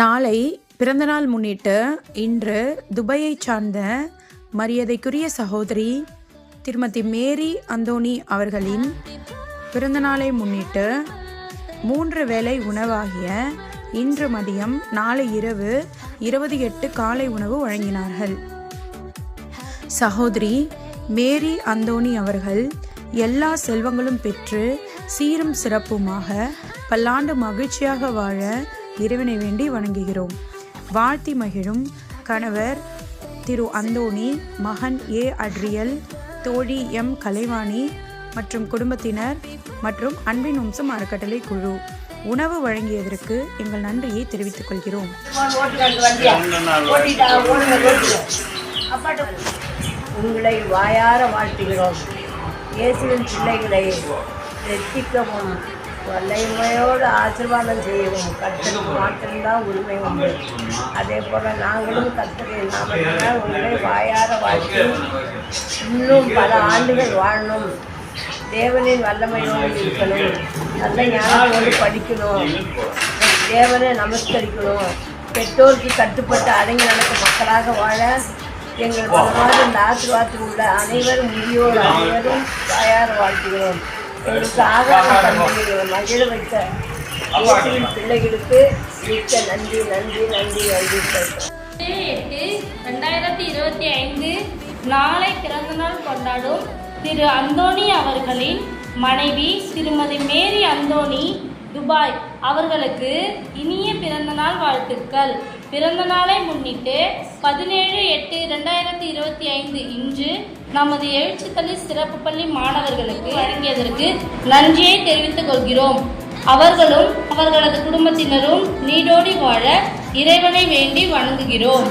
நாளை பிறந்தநாள் முன்னிட்டு இன்று துபாயைச் சார்ந்த மரியாதைக்குரிய சகோதரி திருமதி மேரி அந்தோனி அவர்களின் பிறந்தநாளை முன்னிட்டு மூன்று வேளை உணவாகிய இன்று மதியம் நாளை இரவு இருபது எட்டு காலை உணவு வழங்கினார்கள். சகோதரி மேரி அந்தோனி அவர்கள் எல்லா செல்வங்களும் பெற்று சீரும் சிறப்புமாக பல்லாண்டு மகிழ்ச்சியாக வாழ இறைவனை வேண்டி வணங்குகிறோம். வாழ்த்தி மகிழும் கணவர் திரு அந்தோணி மகன் ஏ அட்ரியல் தோழி எம் கலைவாணி மற்றும் குடும்பத்தினர் மற்றும் அன்பின் வம்சம் அறக்கட்டளை குழு உணவு வழங்கியதற்கு எங்கள் நன்றியை தெரிவித்துக் கொள்கிறோம். உங்களை வாயார வாழ்த்துகிறோம். இயேசுவின் பிள்ளைகளை ரட்சிக்கவும் வல்லமையோடு ஆசீர்வாதம் செய்யவும் கற்றுக்கு மாத்திரம்தான் உரிமை உண்டு. அதே போல் நாங்களும் கர்த்தரின் நாமத்தினால் உங்களை வாயார வாழ்த்து இன்னும் பல ஆண்டுகள் வாழணும். தேவனின் வல்லமையோடு இருக்கணும். நல்ல ஞானத்தோடு படிக்கணும். தேவனை நமஸ்கரிக்கணும். பெற்றோருக்கு கட்டுப்பட்டு அடங்கி நடக்கும் மக்களாக வாழ எங்கள் பலமாக இந்த ஆசீர்வாதத்தில் உள்ள அனைவரும் முதியோர் அனைவரும் வாயார வாழ்த்துகிறோம். எங்களுக்கு ஆகாரம் மகிழ வைத்த பிள்ளைகளுக்கு மிக்க நன்றி நன்றி நன்றி நன்றி. எட்டு ரெண்டாயிரத்தி இருபத்தி ஐந்து நாளை பிறந்தநாள் கொண்டாடும் திரு அந்தோணி அவர்களின் மனைவி திருமதி மேரி அந்தோணி துபாய் அவர்களுக்கு இனிய பிறந்தநாள் வாழ்த்துக்கள். பிறந்த நாளை முன்னிட்டு பதினேழு எட்டு ரெண்டாயிரத்தி இருபத்தி ஐந்து இன்று நமது எழுச்சித்தள்ளி சிறப்பு பள்ளி மாணவர்களுக்கு வழங்கியதற்கு நன்றியை தெரிவித்துக் கொள்கிறோம். அவர்களும் அவர்களது குடும்பத்தினரும் நீடோடி வாழ இறைவனை வேண்டி வணங்குகிறோம்.